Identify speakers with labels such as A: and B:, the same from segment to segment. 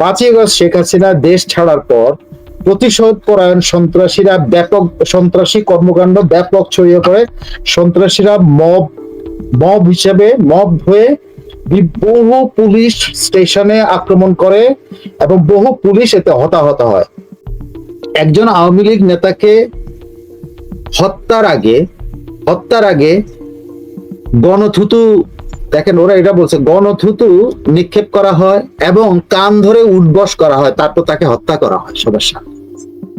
A: পাঁচই আগস্ট শেখ হাসিনা দেশ ছাড়ার পর প্রতিশোধ পরায়ণ সন্ত্রাসীরা ব্যাপক সন্ত্রাসী কর্মকাণ্ড ব্যাপক ছড়িয়ে পড়ে। সন্ত্রাসীরা মব মব হিসেবে মব হয়ে বহু পুলিশ স্টেশনে আক্রমণ করে এবং বহু পুলিশ এতে হতাহত হয়। একজন আওয়ামী লীগ নেতাকে হত্যার আগে হত্যার আগে গণথুতু দেখেন, ওরা এটা বলছে গণথুতু নিক্ষেপ করা হয় এবং কান ধরে উঠবস করা হয়, তারপর তাকে হত্যা করা হয়, সবার সামনে।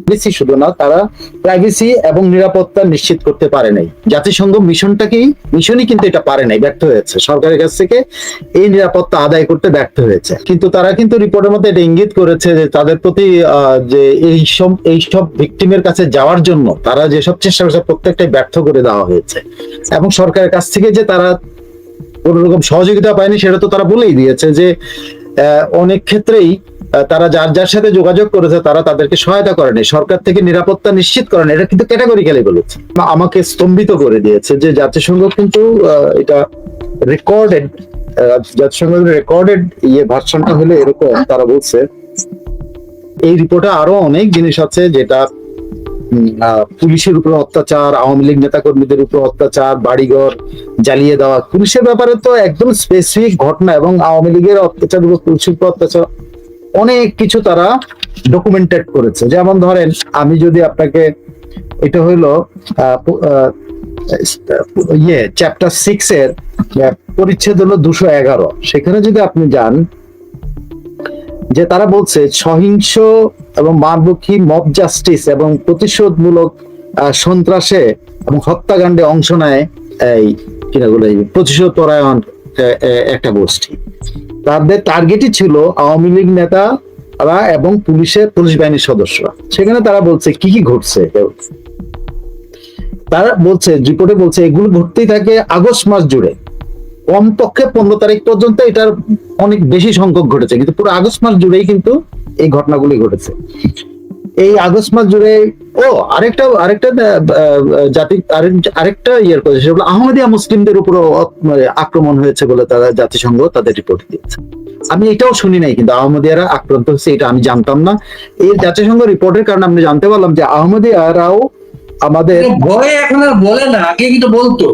A: প্রাইভেসি শুধু না, তারা প্রাইভেসি এবং নিরাপত্তা নিশ্চিত করতে পারে নাই। জাতিসংঘ মিশনই কিন্তু এটা পারে নাই, ব্যর্থ হয়েছে। সরকারের কাছ থেকে এই নিরাপত্তা আদায় করতে ব্যর্থ হয়েছে। কিন্তু তারা কিন্তু রিপোর্টের মধ্যে এটা ইঙ্গিত করেছে যে তাদের প্রতি যে এই সব এই সব ভিকটিমের কাছে যাওয়ার জন্য তারা যেসব চেষ্টা করেছে, প্রত্যেকটাই ব্যর্থ করে দেওয়া হয়েছে। এবং সরকারের কাছ থেকে যে তারা কোন রকম সহযোগিতা পায়নি, সেটা তো তারা বলেই দিয়েছে যে অনেক ক্ষেত্রেই তারা যার যার সাথে যোগাযোগ করেছে, তারা তাদেরকে সহায়তা করেনি। সরকার থেকে নিরাপত্তা নিশ্চিত করেনি। এটা কিন্তু ক্যাটাগরিক্যালি বলেছে। আমাকে স্তম্ভিত করে দিয়েছে যে, জাতিসংঘ কিন্তু এটা রেকর্ডেড জাতিসংঘের রেকর্ডেড ইয়ে ভার্সনটা হলে এরকম তারা বলছে। এই রিপোর্টে আরও অনেক জিনিস আছে যেটা পুলিশের উপর অত্যাচার, আওয়ামী লীগ নেতা কর্মীদের উপর অত্যাচার, বাড়িঘর জ্বালিয়ে দেওয়া। পুলিশের ব্যাপারে তো একদম স্পেসিফিক ঘটনা এবং আওয়ামী লীগের অত্যাচার পুলিশের উপর অত্যাচার অনেক কিছু তারা ডকুমেন্টেড করেছে। যেমন ধরেন, আমি যদি আপনাকে এটা হইল ইয়ে চ্যাপ্টার সিক্স এর পরিচ্ছেদ হলো দুশো এগারো। সেখানে যদি আপনি যান, যে তারা বলছে, সহিংস এবং মানবক্ষী মব জাস্টিস এবং প্রতিশোধমূলক সন্ত্রাসে এবং হত্যাকাণ্ডে অংশ নেয় এই কিনা বলে, প্রতিশোধ পরায়ণ একটা গোষ্ঠী। তাদের টার্গেটই ছিল আওয়ামী লীগ নেতা এবং পুলিশের পুলিশ বাহিনীর সদস্যরা। সেখানে তারা বলছে, কি কি ঘটছে? তারা বলছে রিপোর্টে বলছে, এগুলো ঘটতেই থাকে আগস্ট মাস জুড়ে। কমপক্ষে পনেরো তারিখ পর্যন্ত এটার অনেক বেশি সংখ্যক ঘটেছে। কিন্তু পুরো আগস্ট মাস জুড়েই কিন্তু এই ঘটনাগুলি ঘটেছে। এই আগস্ট মাস জুড়ে ও আরেকটা আরেকটা জাতি আরেকটা ইয়ের কথা সেটা হলো আহমদিয়া মুসলিমদের উপর আক্রমণ হয়েছে বলে তারা জাতিসংঘ তাদের রিপোর্ট দিয়েছে। আমি এটাও শুনি নাই কিন্তু আহমদিয়ারা আক্রান্ত হচ্ছে এটা আমি জানতাম না। এই জাতিসংঘ রিপোর্টের কারণে আমি জানতে পারলাম যে আহমদিয়ারাও আমাদের
B: ভয়ে এখন আর বলে না আগে কিন্তু বলতো।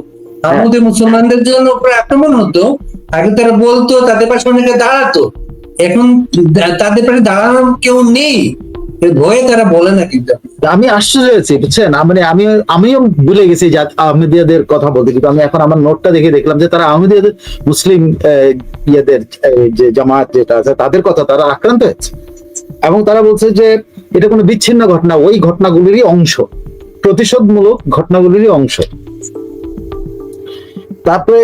A: হ্যাঁ।
B: আমাদের মুসলমানদের জন্য উপরে আক্রমণ হতো আগে তারা বলতো তাদের পাশে অনেকে দাঁড়াতো। এখন তাদের পাশে দাঁড়ানোর কেউ নেই। ভয়ে তারা বলে না কিন্তু।
A: আমি আশ্চর্য হয়েছি, বুঝছেন? মানে আমি, আমিও ভুলে গেছি আহমেদিয়াদের কথা বলতে, কিন্তু আমি এখন আমার নোটটা দেখে দেখলাম যে তারা আহমেদিয়াদের মুসলিম যে জামাত যেটা আছে, তাদের কথা তারা আক্রান্ত হয়েছে। এবং তারা বলছে যে এটা কোনো বিচ্ছিন্ন ঘটনা, ওই ঘটনাগুলিরই অংশ, প্রতিশোধমূলক ঘটনাগুলিরই অংশ। তারপরে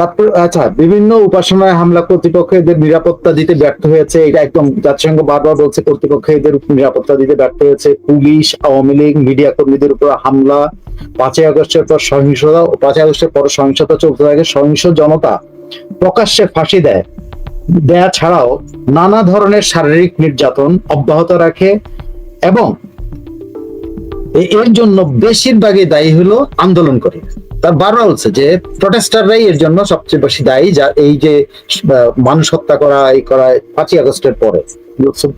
A: তারপর আচ্ছা বিভিন্ন উপাসনায় হামলা কর্তৃপক্ষ এদের নিরাপত্তা দিতে ব্যর্থ হয়েছে। এটা একদম জাতিসংঘ বারবার বলছে কর্তৃপক্ষ এদের নিরাপত্তা দিতে ব্যর্থ হয়েছে। পুলিশ, আওয়ামী লীগ, মিডিয়া কর্মীদের উপর হামলা। পাঁচই আগস্টের পর সহিংসতা, পাঁচই আগস্টের পর সহিংসতা চলতে থাকে। সহিংস জনতা প্রকাশ্যে ফাঁসি দেয়। দেয়া ছাড়াও নানা ধরনের শারীরিক নির্যাতন অব্যাহত রাখে এবং এর জন্য বেশিরভাগই দায়ী হলো আন্দোলন করে তার বারবার বলছে যে প্রটেস্টাররাই এর জন্য সবচেয়ে বেশি দায়ী, যা এই যে মানুষ হত্যা করা, এই করা পাঁচই আগস্টের পরে।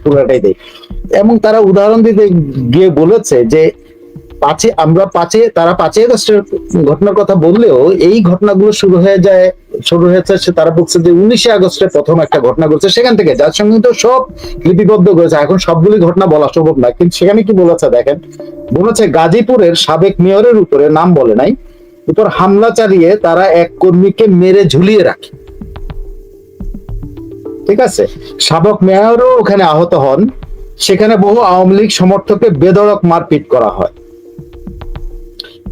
A: পুরাটাই দেয়। এবং তারা উদাহরণ দিতে গিয়ে বলেছে যে পাঁচে আমরা পাঁচে তারা পাঁচই আগস্টের ঘটনার কথা বললেও এই ঘটনাগুলো শুরু হয়ে যায়, শুরু হয়েছে সে তারা বলছে যে উনিশে আগস্টে প্রথম একটা ঘটনা ঘটছে সেখান থেকে, যার সঙ্গে তো সব লিপিবদ্ধ করেছে। এখন সবগুলি ঘটনা বলা সম্ভব না, কিন্তু সেখানে কি বলেছে দেখেন? বলেছে গাজীপুরের সাবেক মেয়রের উপরে, নাম বলে নাই উপর হামলা চালিয়ে তারা এক কর্মীকে মেরে ঝুলিয়ে রাখে। ঠিক আছে? সাবেক মেয়রও ওখানে আহত হন। সেখানে বহু আওয়ামী লীগ সমর্থককে বেদরক মারপিট করা হয়।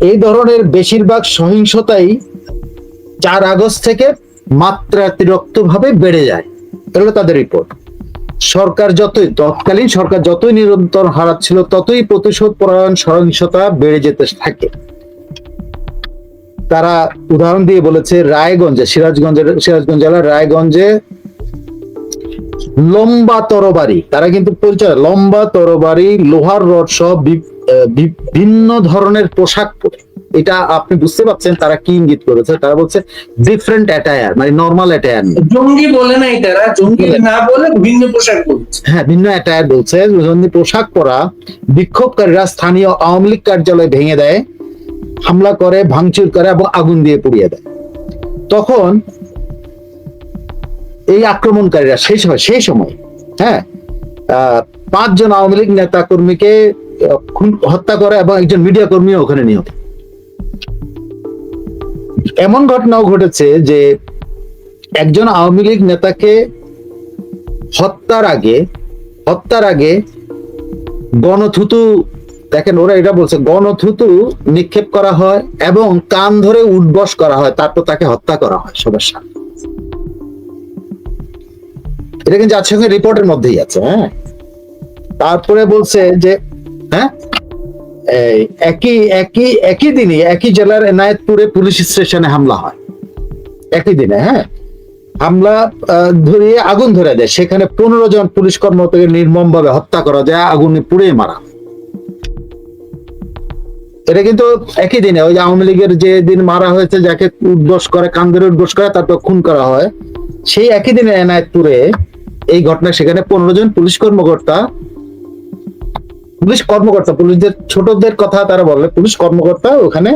A: এই ধরনের বেশিরভাগ সহিংসতাই চার আগস্ট থেকে মাত্রাতিরিক্ত ভাবে বেড়ে যায়। এগুলো তাদের রিপোর্ট সরকার যতই, তৎকালীন সরকার যতই নিরন্তর হারাচ্ছিল, ততই প্রতিশোধ, পরায়ণ, সহিংসতা বেড়ে যেতে থাকে। তারা উদাহরণ দিয়ে বলেছে রায়গঞ্জে সিরাজগঞ্জের সিরাজগঞ্জ জেলার রায়গঞ্জে লম্বা তরবারি তারা কিন্তু পরিচয় লম্বা তরবারি লোহার রড সহ বি- আহ, বি- ভিন্ন ধরনের পোশাক পরে। এটা আপনি বুঝতে পারছেন তারা কি ইঙ্গিত করেছে? তারা বলছে ডিফারেন্ট অ্যাটায়ার মানে নর্মাল অ্যাটায়ার
B: জঙ্গি বলে নাই তারা জঙ্গি না বলে ভিন্ন পোশাক বলছে
A: হ্যাঁ ভিন্ন অ্যাটায়ার বলছে। যদি পোশাক পরা বিক্ষোভকারীরা স্থানীয় আওয়ামী লীগ কার্যালয় ভেঙে দেয়। হামলা করে, ভাঙচুর করে এবং আগুন দিয়ে পুড়িয়ে দেয়। তখন এই আক্রমণকারীরা সেই সময় সেই সময় হ্যাঁ পাঁচজন আওয়ামী লীগ নেতা কর্মীকে হত্যা করে এবং একজন মিডিয়া কর্মী ওখানে নিহত। এমন ঘটনাও ঘটেছে যে একজন আওয়ামী লীগ নেতাকে হত্যার আগে হত্যার আগে গণথুতু দেখেন, ওরা এটা বলছে গণথুতু নিক্ষেপ করা হয় এবং কান ধরে উঠবস করা হয়, তারপর তাকে হত্যা করা হয়, সবার সামনে। এটা কিন্তু জাতিসংঘের রিপোর্টের মধ্যেই আছে হ্যাঁ? তারপরে বলছে যে হ্যাঁ? একই একই একই দিনে একই জেলার এনায়েতপুরে পুলিশ স্টেশনে হামলা হয়। একই দিনে হ্যাঁ? হামলা ধরিয়ে আগুন ধরে দেয়। সেখানে পনেরো জন পুলিশ কর্মকর্তাকে নির্মম ভাবে হত্যা করা যায়, আগুনে পুড়ে মারা। এটা কিন্তু একই দিনে, ওই আওয়ামী লীগের যে দিন মারা হয়েছে, যাকে উদ্বোস করে, কান্দের উদ্বোস করে, তারপর খুন করা হয়, সেই একই দিনে এনায়েতপুরে এই ঘটনা, সেখানে পনেরো জন পুলিশ কর্মকর্তা পুলিশ কর্মকর্তা, পুলিশদের ছোটদের কথা তারা বলে, পুলিশ কর্মকর্তা ওখানে,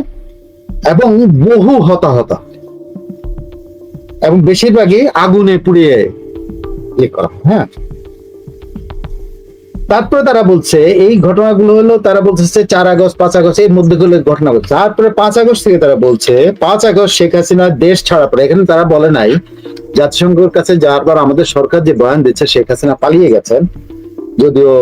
A: এবং বহু হতাহত। এবং বেশিরভাগই আগুনে পুড়িয়ে ইয়ে করা হ্যাঁ। তারপরে তারা বলছে, এই ঘটনাগুলো হলো, তারা বলছে চার আগস্ট, পাঁচ আগস্ট এর মধ্যে গুলো ঘটনা ঘটছে তারপরে পাঁচ আগস্ট থেকে তারা বলছে, পাঁচ আগস্ট শেখ হাসিনা দেশ ছাড়া পরে, এখানে তারা বলে নাই, জাতিসংঘের কাছে যারবার আমাদের সরকার যে বয়ান দিচ্ছে, শেখ হাসিনা পালিয়ে গেছেন। যদিও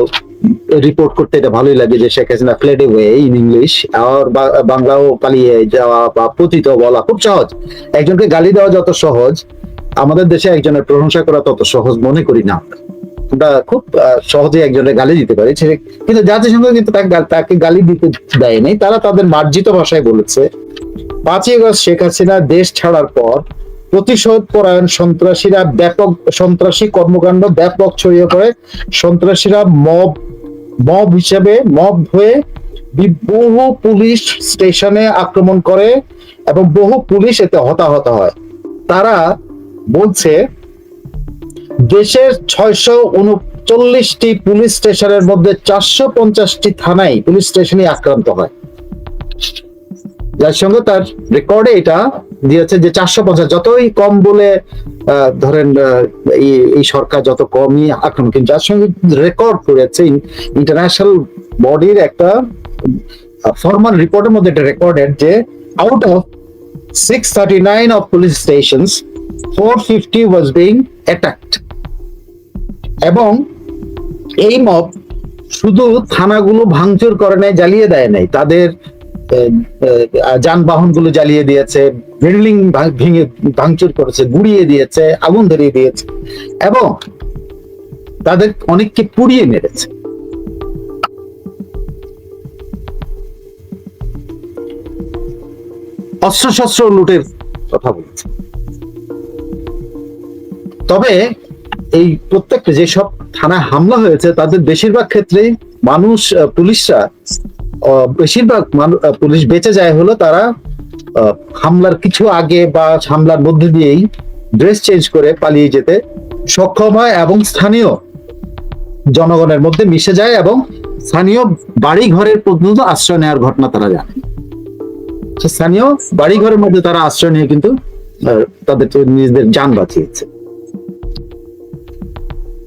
A: রিপোর্ট করতে এটা ভালোই লাগে যে Sheikh Hasina fled away in English আর বাংলাও পালিয়ে যাওয়া বা পতিত বলা খুব সহজ। একজনকে গালি দেওয়া যত সহজ, আমাদের দেশে একজনের প্রশংসা করা তত সহজ মনে করি না আমরা। খুব সহজে একজনের গালি দিতে পারি। কিন্তু জাতিসংঘ কিন্তু তাকে গালি দিতে দেয়নি তারা তাদের মার্জিত ভাষায় বলেছে, পাঁচই আগস্ট শেখ হাসিনা দেশ ছাড়ার পর প্রতিশোধ পরায়ণ সন্ত্রাসীরা ব্যাপক সন্ত্রাসী কর্মকাণ্ড, ব্যাপক ছড়িয়ে পড়ে। সন্ত্রাসীরা মব মব হিসেবে মব হয়ে বহু পুলিশ স্টেশনে আক্রমণ করে এবং বহু পুলিশ এতে হতাহত হয়। তারা বলছে দেশের ছয়শো উনচল্লিশটি পুলিশ স্টেশনের মধ্যে চারশো পঞ্চাশটি থানায় পুলিশ স্টেশনে আক্রান্ত হয়। যার সঙ্গে তার রেকর্ডে এটা দিয়েছে যে চারশো পঞ্চাশ, যতই কম বলে ধরেন এই- সরকার যত কমই আক্রমণ কিন্তু যার সঙ্গে রেকর্ড করেছে ইন্টারন্যাশনাল বডির একটা ফর্মাল রিপোর্টের মধ্যে এটা রেকর্ডেড যে out of six thirty nine of police stations four fifty was being attacked এবং এই মব শুধু থানাগুলো ভাঙচুর করে নাই, জ্বালিয়ে দেয় নাই। তাদের যানবাহনগুলো জ্বালিয়ে দিয়েছে, বিল্ডিং ভেঙে ভাঙচুর করেছে, গুড়িয়ে দিয়েছে, আগুন ধরিয়ে দিয়েছে এবং তাদের অনেককে পুড়িয়ে মেরেছে। অস্ত্রশস্ত্র লুটের কথা বলছে। তবে এই প্রত্যেকটা যেসব থানায় হামলা হয়েছে, তাদের বেশিরভাগ ক্ষেত্রেই মানুষ পুলিশরা বেশিরভাগ পুলিশ বেঁচে যায় হলো তারা হামলার কিছু আগে বা হামলার মধ্যে দিয়েই ড্রেস চেঞ্জ করে পালিয়ে যেতে সক্ষম হয় এবং স্থানীয় জনগণের মধ্যে মিশে যায় এবং স্থানীয় বাড়ি ঘরের পর্যন্ত আশ্রয় নেওয়ার ঘটনা তারা জানে। স্থানীয় বাড়ি ঘরের মধ্যে তারা আশ্রয় নিয়ে কিন্তু তাদের নিজেদের যান বাঁচিয়েছে।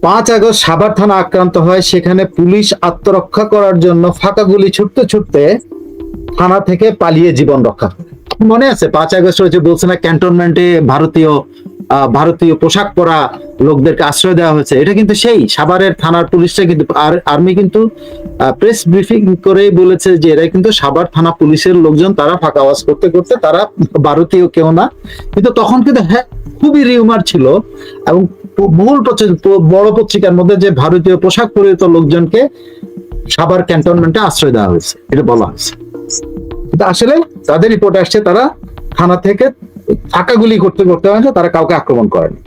A: পাঁচ আগস্ট সাভার থানা আক্রান্ত হয়। সেখানে পুলিশ আত্মরক্ষা করার জন্য ফাঁকা গুলি ছুটতে ছুটতে থানা থেকে পালিয়ে জীবন রক্ষা মনে আছে, পাঁচ আগস্ট হয়েছে বলছে না, ক্যান্টনমেন্টে ভারতীয় ভারতীয় পোশাক পরা লোকদেরকে আশ্রয় দেওয়া হয়েছে। এটা কিন্তু সেই, সাভারের থানার পুলিশটা কিন্তু, আর- আর্মি কিন্তু প্রেস ব্রিফিং করেই বলেছে যে এরা কিন্তু সাভার থানা পুলিশের লোকজন, তারা ফাঁকা আওয়াজ করতে করতে তারা ভারতীয় কেউ না। কিন্তু তখন কিন্তু হ্যাঁ খুবই রিউমার ছিল এবং মূল বড় পত্রিকার মধ্যে যে ভারতীয় পোশাক পরিহিত লোকজনকে সাভার ক্যান্টনমেন্টে আশ্রয় দেওয়া হয়েছে, এটা বলা হয়েছে। কিন্তু আসলে তাদের রিপোর্ট আসছে, তারা থানা থেকে ফাঁকা গুলি করতে করতে হয়েছে, তারা কাউকে আক্রমণ করেনি।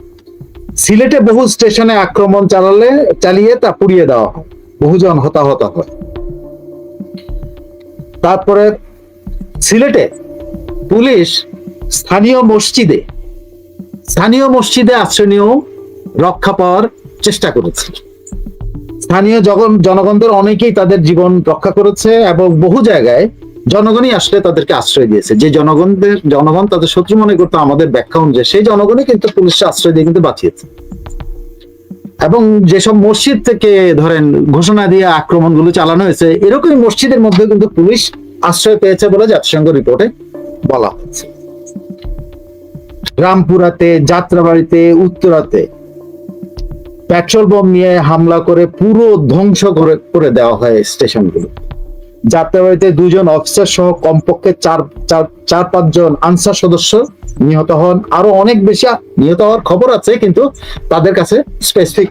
A: সিলেটে বহু স্টেশনে আক্রমণ চালালে, চালিয়ে তা পুড়িয়ে দেওয়া হয়। বহুজন হতাহত হয়। তারপরে সিলেটে পুলিশ স্থানীয় মসজিদে স্থানীয় মসজিদে আশ্রয় নিয়েও রক্ষা পাওয়ার চেষ্টা করেছে। স্থানীয় জনগণদের অনেকেই তাদের জীবন রক্ষা করেছে এবং বহু জায়গায় জনগণই আসলে তাদেরকে আশ্রয় দিয়েছে। যে জনগণদের জনগণ তাদের শত্রু মনে করতো আমাদের ব্যাখ্যা অনুযায়ী, সেই জনগণই কিন্তু পুলিশকে আশ্রয় দিয়ে কিন্তু বাঁচিয়েছে। এবং যেসব মসজিদ থেকে ধরেন ঘোষণা দিয়ে আক্রমণগুলো চালানো হয়েছে এরকমই মসজিদের মধ্যে কিন্তু পুলিশ আশ্রয় পেয়েছে বলে জাতিসংঘ রিপোর্টে বলা হয়েছে। রামপুরাতে, যাত্রাবাড়িতে, উত্তরাতে পেট্রোল বোম নিয়ে হামলা করে পুরো ধ্বংস করে করে দেওয়া হয় স্টেশনগুলো। যাত্রাবাড়িতে দুজন অফিসার সহ কমপক্ষে চার চার চার পাঁচজন আনসার সদস্য নিহত হন। আরও অনেক বেশি নিহত হওয়ার খবর আছে কিন্তু তাদের কাছে স্পেসিফিক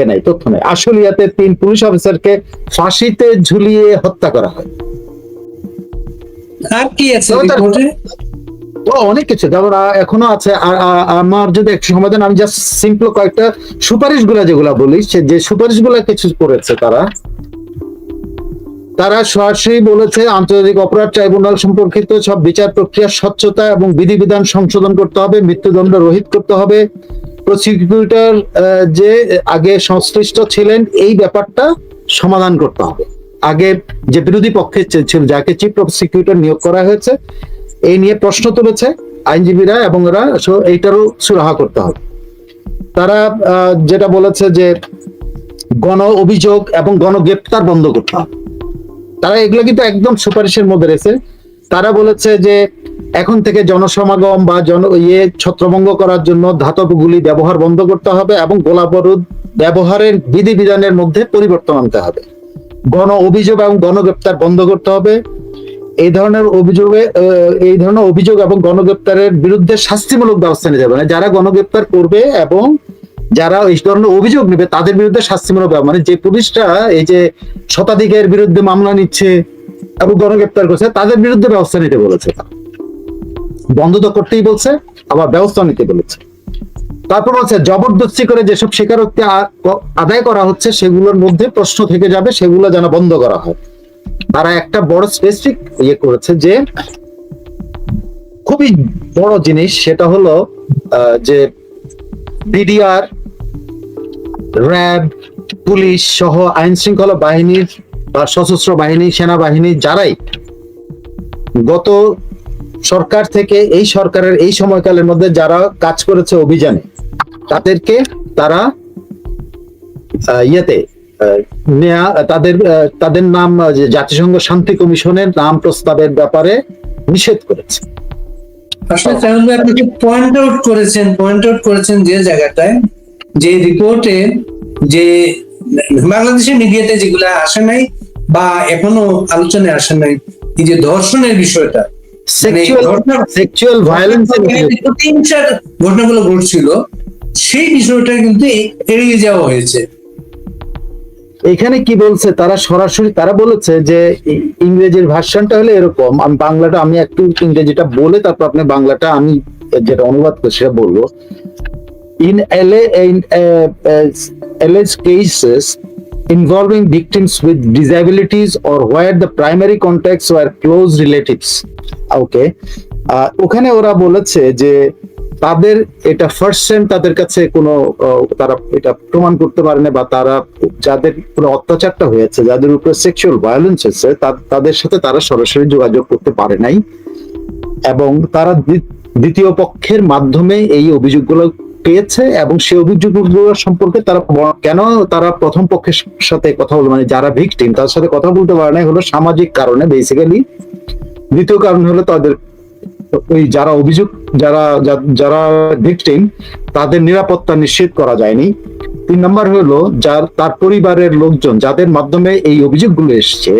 A: এ নাই তথ্য নেই। আশুলিয়াতে তিন পুলিশ অফিসারকে ফাঁসিতে ঝুলিয়ে হত্যা করা হয়।
B: আর কি আছে
A: অনেক কিছু। যেমন এখনও আছে আর আমার যদি একটু সমাধান, আমি জাস্ট সিম্পল কয়েকটা সুপারিশগুলা যেগুলা বলি যে সুপারিশগুলা কিছু করেছে তারা। তারা সরাসরি বলেছে, আন্তর্জাতিক অপরাধ ট্রাইব্যুনাল সম্পর্কিত সব বিচার প্রক্রিয়ার স্বচ্ছতা এবং বিধিবিধান সংশোধন করতে হবে, মৃত্যুদণ্ড রহিত করতে হবে। প্রসিকিউটর যে আগে সংশ্লিষ্ট ছিলেন, এই ব্যাপারটা সমাধান করতে হবে। আগে যে বিরোধী পক্ষে ছিল, যাকে চিফ প্রসিকিউটর নিয়োগ করা হয়েছে এই নিয়ে প্রশ্ন তুলেছে আইনজীবীরা এবং ওরা এইটারও সুরাহা করতে হবে। তারা যেটা বলেছে যে গণ অভিযোগ এবং গণগ্রেপ্তার বন্ধ করতে হবে। তারা এগুলো কিন্তু একদম সুপারিশের মধ্যে রয়েছে। তারা বলেছে যে এখন থেকে জনসমাগম বা জন ইয়ে ছত্রভঙ্গ করার জন্য ধাতব গুলি ব্যবহার বন্ধ করতে হবে এবং গোলাবারুদ ব্যবহারের বিধিবিধানের মধ্যে পরিবর্তন আনতে হবে। গণ অভিযোগ এবং গণগ্রেপ্তার বন্ধ করতে হবে। এই ধরনের অভিযোগে এই ধরনের অভিযোগ এবং গণগ্রেপ্তারের বিরুদ্ধে শাস্তিমূলক ব্যবস্থা নিতে হবে। না যারা গণগ্রেপ্তার করবে এবং যারা এই ধরনের অভিযোগ নেবে, তাদের বিরুদ্ধে শাস্তিমূলক মানে যে পুলিশটা এই যে শতাধিকের বিরুদ্ধে মামলা নিচ্ছে এবং গণগ্রেপ্তার করছে, তাদের বিরুদ্ধে ব্যবস্থা নিতে বলেছে। বন্ধ তো করতেই বলছে, আবার ব্যবস্থা নিতে বলেছে। তারপর হচ্ছে জবরদস্তি করে যেসব স্বীকারোক্তি আদায় করা হচ্ছে, সেগুলোর মধ্যে প্রশ্ন থেকে যাবে, সেগুলো যেন বন্ধ করা হয়। তারা একটা বড় স্পেসিফিক ইয়ে করেছে যে খুবই বড় জিনিস, সেটা হলো যে বিডিআর র্যাব, পুলিশ সহ আইন শৃঙ্খলা বাহিনীর বা সশস্ত্র বাহিনী, সেনাবাহিনী যারাই গত সরকার থেকে এই সরকারের এই সময়কালের মধ্যে যারা কাজ করেছে অভিযানে, তাদেরকে তারা ইয়েতে নেয়া তাদের তাদের নাম জাতিসংঘ শান্তি কমিশনের নাম প্রস্তাবের ব্যাপারে নিষেধ করেছে।
B: আসলে আপনি পয়েন্ট আউট করেছেন পয়েন্ট আউট করেছেন যে জায়গাটায় যে রিপোর্টে যে বাংলাদেশের মিডিয়াতে যেগুলা আসে নাই বা এখনও আলোচনায় আসে নাই এই যে ধর্ষণের বিষয়টা
A: সেক্সুয়াল
B: ঘটনা-
A: সেক্সুয়াল ভায়োলেন্স
B: ঘটনাগুলো ঘটছিল সেই বিষয়টা কিন্তু এড়িয়ে যাওয়া হয়েছে।
A: এখানে কি বলছে? তারা সরাসরি, তারা বলেছে যে ইংরেজির ভার্সনটা হলে এরকম। আমি, বাংলাটা আমি একটু ইংরেজিটা বলে তারপর আপনি বাংলাটা আমি যেটা অনুবাদ করছি সেটা বলব। ইন এলে in alleged cases involving victims with disabilities or where the primary contacts were close relatives. Okay ওখানে ওরা বলেছে যে তাদের এটা ফার্স্ট সেম তাদের কাছে কোনো তারা এটা প্রমাণ করতে পারে না বা তারা যাদের উপরে অত্যাচারটা হয়েছে, যাদের উপরে সেক্সুয়াল ভায়োলেন্স হয়েছে তাদের সাথে তারা সরাসরি যোগাযোগ করতে পারে নাই। এবং তারা দ্বিতীয় পক্ষের মাধ্যমে এই অভিযোগগুলো পেয়েছে এবং সেই অভিযোগগুলো সম্পর্কে তারা কেন তারা প্রথম পক্ষের সাথে কথা বলে মানে যারা ভিকটিম তার সাথে কথা বলতে পারে না হলো সামাজিক কারণে বেসিক্যালি দ্বিতীয় কারণ হলো তাদের ওই যারা অভিযোগ যারা যারা ভিকটিম তাদের নিরাপত্তা নিশ্চিত করা যায়নি। তিন নম্বর হলো, যার, তার পরিবারের লোকজন যাদের মাধ্যমে এই অভিযোগগুলো এসছে,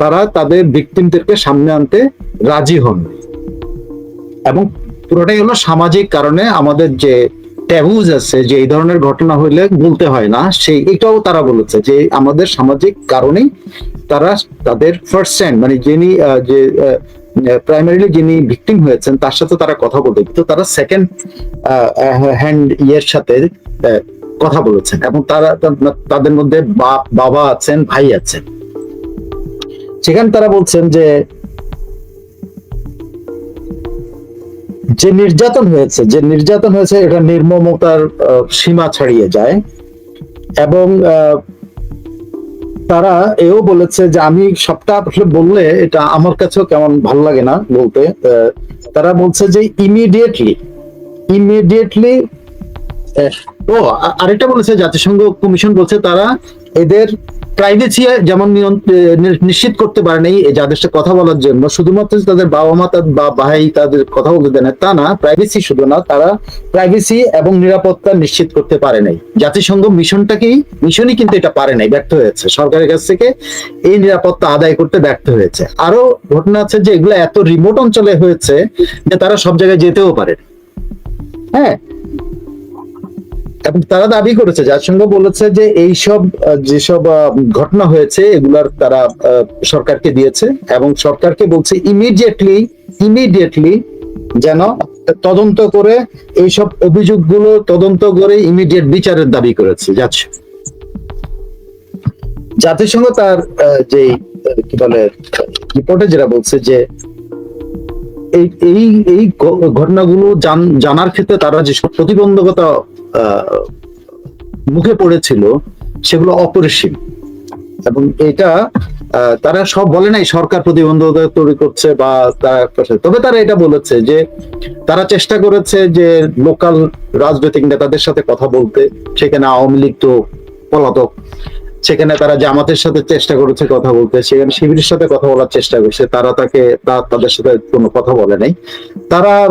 A: তারা তাদের ভিকটিমদেরকে সামনে আনতে রাজি হন। এবং পুরোটাই হলো সামাজিক কারণে আমাদের যে ট্যাবুজ আছে, যে এই ধরনের ঘটনা হইলে বলতে হয় না, সেই এটাও তারা বলেছে যে আমাদের সামাজিক কারণেই তারা তাদের ফার্স্ট হ্যান্ড মানে যিনি যে প্রাইমারিলি যিনি ভিকটিম হয়েছেন, তার সাথে তারা কথা বলতে তো তারা সেকেন্ড হ্যান্ড ইয়ের সাথে কথা বলেছেন এবং তারা তাদের মধ্যে বাবা আছেন, ভাই আছেন। সেখানে তারা বলছেন যে যে নির্যাতন হয়েছে, যে নির্যাতন হয়েছে, এটা নির্মমতার সীমা ছাড়িয়ে যায় এবং তারা এও বলেছে যে আমি সবটা আসলে বললে এটা আমার কাছেও কেমন ভালো লাগে না বলতে। তারা বলছে যে ইমিডিয়েটলি ইমিডিয়েটলি ও আরেকটা বলেছে, জাতিসংঘ কমিশন বলছে তারা এদের প্রাইভেসি যেমন নিশ্চিত করতে পারে নাই এই যাদের সাথে কথা বলার জন্য, শুধুমাত্র তাদের বাবা মা বা ভাই তাদের কথা বলতে দেয় না, তা না প্রাইভেসি শুধু না, তারা প্রাইভেসি এবং নিরাপত্তা নিশ্চিত করতে পারে নাই। জাতিসংঘ মিশনটাকেই মিশনই কিন্তু এটা পারে নাই, ব্যর্থ হয়েছে। সরকারের কাছ থেকে এই নিরাপত্তা আদায় করতে ব্যর্থ হয়েছে। আরও ঘটনা আছে যে এগুলো এত রিমোট অঞ্চলে হয়েছে যে তারা সব জায়গায় যেতেও পারে হ্যাঁ এবং তারা দাবি করেছে জাতিসংঘ বলেছে যে এইসব, যেসব ঘটনা হয়েছে, এগুলার তারা সরকারকে দিয়েছে এবং সরকারকে বলছে ইমিডিয়েটলি ইমিডিয়েটলি যেন তদন্ত করে এইসব অভিযোগগুলো তদন্ত করে ইমিডিয়েট বিচারের দাবি করেছে যাচ্ছে জাতিসংঘ তার যে, কি বলে, রিপোর্টে যেটা বলছে যে এই এই ঘটনাগুলো জান- জানার ক্ষেত্রে তারা যেসব প্রতিবন্ধকতা মুখে পড়েছিল, সেগুলো অপরিসীম। এবং এটা তারা সব বলে নাই, সরকার প্রতিবন্ধকতা তৈরি করছে বা তারা তবে তারা এটা বলেছে যে, তারা চেষ্টা করেছে যে লোকাল রাজনৈতিক নেতাদের সাথে কথা বলতে। সেখানে আওয়ামী লীগ তো পলাতক। সেখানে তারা জামাতের সাথে চেষ্টা করেছে কথা বলতে, সেখানে শিবিরের সাথে কথা বলার চেষ্টা করছে, তারা তাকে তাদের সাথে কোনো কথা বলে নাই। তারা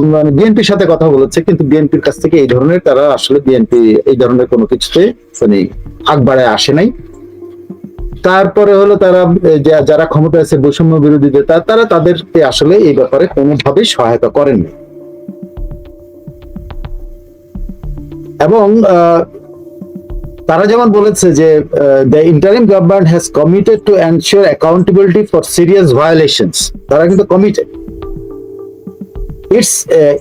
A: মানে বিএনপির সাথে কথা বলেছে, কিন্তু বিএনপির কাছ থেকে এই ধরনের, তারা আসলে বিএনপি এই ধরনের কোনো কিছুতে মানে আগ বাড়ায় আসে নাই। তারপরে হলো তারা যারা ক্ষমতা আছে বৈষম্য বিরোধীদের, তা- তারা তাদেরকে আসলে এই ব্যাপারে কোনোভাবেই সহায়তা করেননি। এবং তারা যেমন বলেছে যে the interim government has committed to ensure accountability for serious violations তারা কিন্তু committed uh,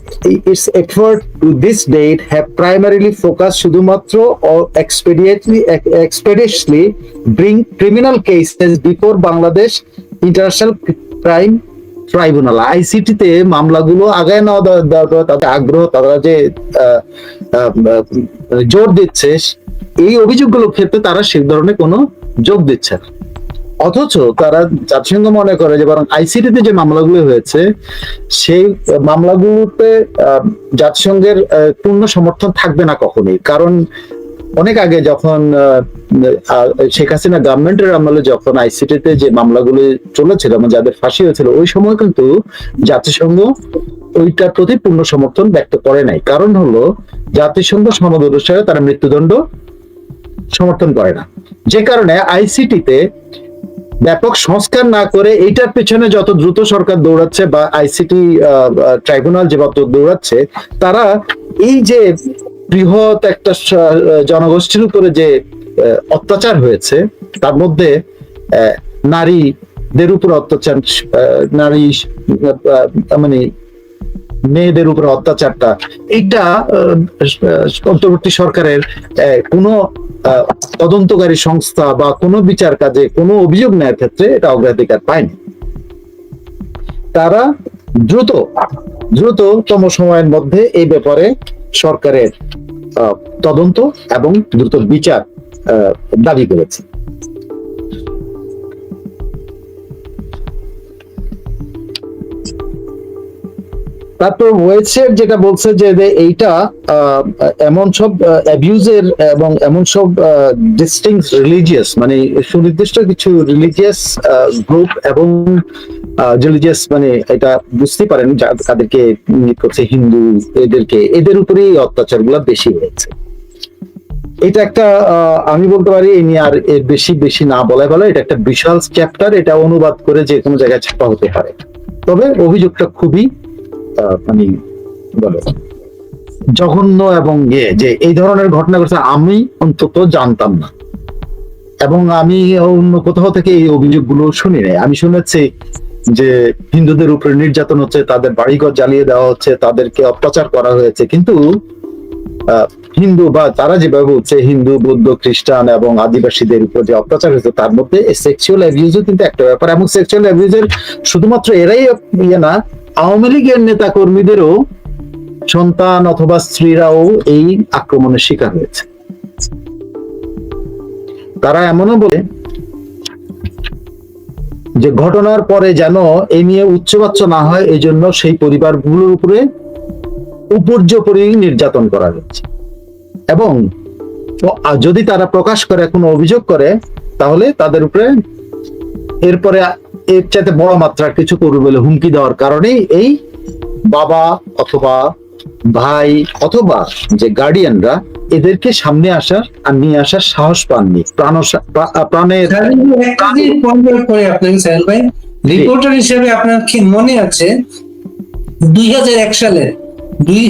A: its effort to this date have primarily focused শুধুমাত্র expediently expeditiously bring criminal cases before Bangladesh International Crime tribunal ICT তে মামলাগুলো আগায় নেওয়া তাদের আগ্রহ তারা যে জোর দিচ্ছে এই অভিযোগগুলোর ক্ষেত্রে তারা সে ধরনের কোনো যোগ দিচ্ছে না। অথচ তারা জাতিসংঘ মনে করে যে বরং আইসিটিতে যে মামলাগুলো হয়েছে, সেই মামলাগুলোতে জাতিসংঘের পূর্ণ সমর্থন থাকবে না কখনোই। কারণ অনেক আগে যখন শেখ হাসিনা গভর্নমেন্টের আমলে যখন আইসিটিতে যে মামলাগুলো চলেছিল এবং যাদের ফাঁসি হয়েছিল, ওই সময় কিন্তু জাতিসংঘ ওইটার প্রতি পূর্ণ সমর্থন ব্যক্ত করে নাই। কারণ হলো, জাতিসংঘ সনদ অনুসারে তারা মৃত্যুদণ্ড সমর্থন করে না। যে কারণে আইসিটিতে ব্যাপক সংস্কার না করে এইটার পেছনে যত দ্রুত সরকার দৌড়াচ্ছে বা আইসিটি ট্রাইব্যুনাল যে দৌড়াচ্ছে, তারা এই যে বৃহৎ একটা জনগোষ্ঠীর উপরে যে অত্যাচার হয়েছে, তার মধ্যে নারীদের উপর অত্যাচার নারী মানে মেয়েদের উপর অত্যাচারটা, এইটা অন্তর্বর্তী সরকারের কোনো তদন্তকারী সংস্থা বা কোনো বিচার কাজে কোনো অভিযোগ নেওয়ার ক্ষেত্রে এটা অগ্রাধিকার পায়নি। তারা দ্রুত, দ্রুততম সময়ের মধ্যে এই ব্যাপারে সরকারের তদন্ত এবং দ্রুত বিচার দাবি করেছে। তারপর ওয়েবসাইট যেটা বলছে যে এইটা এমন সব অ্যাবিউজের এবং এমন সব ডিস্টিং রিলিজিয়াস মানে সুনির্দিষ্ট কিছু রিলিজিয়াস গ্রুপ এবং রিলিজিয়াস মানে এটা বুঝতে পারেন তাদেরকে ইঙ্গিত করছে হিন্দু, এদেরকে, এদের উপরেই এই অত্যাচারগুলো বেশি হয়েছে। এটা একটা আমি বলতে পারি এই নিয়ে আর এর বেশি বেশি না বলাই ভালো, এটা একটা বিশাল চ্যাপ্টার এটা অনুবাদ করে যে কোনো জায়গায় ছাপা হতে পারে। তবে অভিযোগটা খুবই মানে বলো। জঘন্য এবং ইয়ে যে এই ধরনের ঘটনা ঘটছে, আমি অন্তত জানতাম না। এবং আমি অন্য কোথাও থেকে এই অভিযোগগুলো শুনি নাই। আমি শুনেছি যে হিন্দুদের উপরে নির্যাতন হচ্ছে, তাদের বাড়িঘর জ্বালিয়ে দেওয়া হচ্ছে, তাদেরকে অত্যাচার করা হয়েছে। কিন্তু হিন্দু বা তারা যেভাবে বলছে হিন্দু, বৌদ্ধ, খ্রিস্টান এবং আদিবাসীদের উপর যে অত্যাচার হয়েছে, তার মধ্যে সেক্সুয়াল অ্যাবিউজও কিন্তু একটা ব্যাপার। এবং সেক্সুয়াল অ্যাবিউজের শুধুমাত্র এরাই ইয়ে না, আওয়ামী লীগের নেতা কর্মীদেরও সন্তান অথবা স্ত্রীরাও এই আক্রমণের শিকার হয়েছে। তারা এমনও বলে যে ঘটনার পরে যেন এ নিয়ে উচ্চবাচ্য না হয় এই জন্য সেই পরিবারগুলোর উপরে উপর্যপরি নির্যাতন করা হচ্ছে এবং যদি তারা প্রকাশ করে কোনো অভিযোগ করে তাহলে তাদের উপরে এরপরে এর চাইতে বড় মাত্রার কিছু করবে বলে হুমকি দেওয়ার কারণেই এই বাবা অথবা ভাই অথবা যে গার্ডিয়ানরা এদেরকে সামনে আসার আর নিয়ে আসার সাহস পাননি। প্রাণ প্রাণের
B: করে আপনাকে ভাই। রিপোর্টার হিসেবে আপনার কি মনে আছে দুই হাজার এক সালে দুই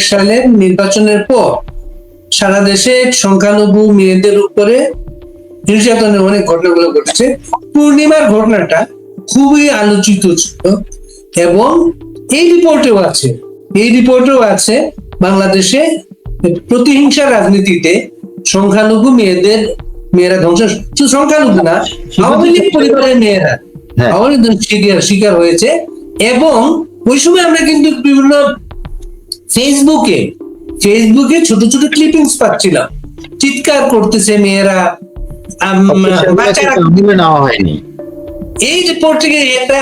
B: সালের নির্বাচনের পর সারা দেশে সংখ্যালঘু মেয়েদের উপরে নির্যাতনের অনেক ঘটনাগুলো ঘটেছে। পূর্ণিমার ঘটনাটা খুবই আলোচিত ছিল এবং এই রিপোর্টেও আছে। এই রিপোর্টেও আছে বাংলাদেশে প্রতিহিংসা রাজনীতিতে সংখ্যালঘু মেয়েদের মেয়েরা ধ্বংস শুধু সংখ্যালঘু না আওয়ামী লীগ পরিবারের মেয়েরা
A: হ্যাঁ।
B: আওয়ামী লীগ শিকার হয়েছে। এবং ওই সময় আমরা কিন্তু বিভিন্ন ফেসবুকে ফেসবুকে ছোট ছোট ক্লিপিংস পাচ্ছিলাম। চিৎকার করতেছে মেয়েরা। এই রিপোর্ট থেকে একটা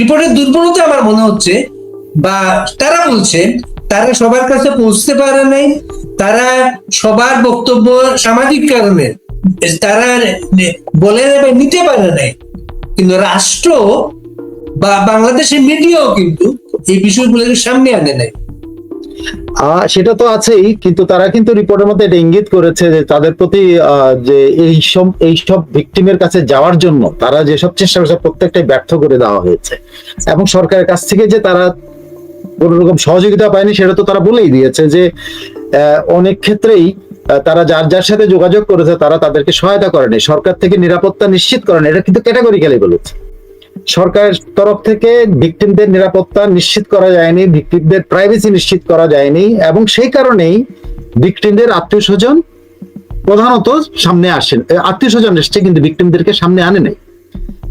B: রিপোর্টের দুর্বলতা আমার মনে হচ্ছে বা তারা বলছে তারা সবার কাছে পৌঁছতে পারে নাই তারা সবার বক্তব্য সামাজিক কারণে তারা বলে নেবে নিতে পারে নাই। কিন্তু রাষ্ট্র বা বাংলাদেশের মিডিয়াও কিন্তু এই বিষয়গুলোকে সামনে আনে নাই।
A: সেটা তো আছেই, কিন্তু তারা কিন্তু রিপোর্টের মধ্যে এটা ইঙ্গিত করেছে যে তাদের প্রতি যে এই সব এই সব ভিকটিমের কাছে যাওয়ার জন্য তারা যেসব চেষ্টা করেছে প্রত্যেকটাই ব্যর্থ করে দেওয়া হয়েছে। এবং সরকারের কাছ থেকে যে তারা কোন রকম সহযোগিতা পায়নি, সেটা তো তারা বলেই দিয়েছে যে অনেক ক্ষেত্রেই তারা যার যার সাথে যোগাযোগ করেছে তারা তাদেরকে সহায়তা করেনি। সরকার থেকে নিরাপত্তা নিশ্চিত করেনি। এটা কিন্তু ক্যাটাগরিক্যালি বলেছে। সরকারের তরফ থেকে ভিকটিমদের নিরাপত্তা নিশ্চিত করা যায়নি ভিকটিমদের প্রাইভেসি নিশ্চিত করা যায়নি এবং সেই কারণেই ভিকটিমদের আত্মীয় স্বজন প্রধানত সামনে আসেন। আত্মীয় স্বজন এসছে কিন্তু ভিকটিমদেরকে সামনে আনে নাই।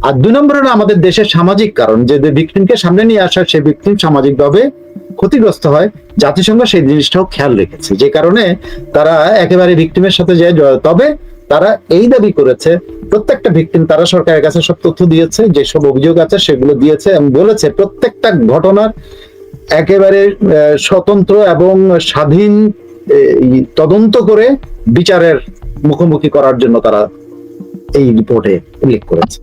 A: আর দুই নম্বর আমাদের দেশের সামাজিক কারণ। যে ভিকটিমকে সামনে নিয়ে আসা সেই ভিকটিম সামাজিকভাবে ক্ষতিগ্রস্ত হয়। জাতিসংঘ সেই জিনিসটাও খেয়াল রেখেছে। যে কারণে তারা একেবারে ভিকটিমের সাথে যায়। তবে তারা এই দাবি করেছে, প্রত্যেকটা ভিকটিম তারা সরকারের কাছে সব তথ্য দিয়েছে, যেসব অভিযোগ আছে সেগুলো দিয়েছে এবং বলেছে প্রত্যেকটা ঘটনার একেবারে স্বতন্ত্র এবং স্বাধীন তদন্ত করে বিচারের মুখোমুখি করার জন্য তারা এই রিপোর্টে উল্লেখ করেছে।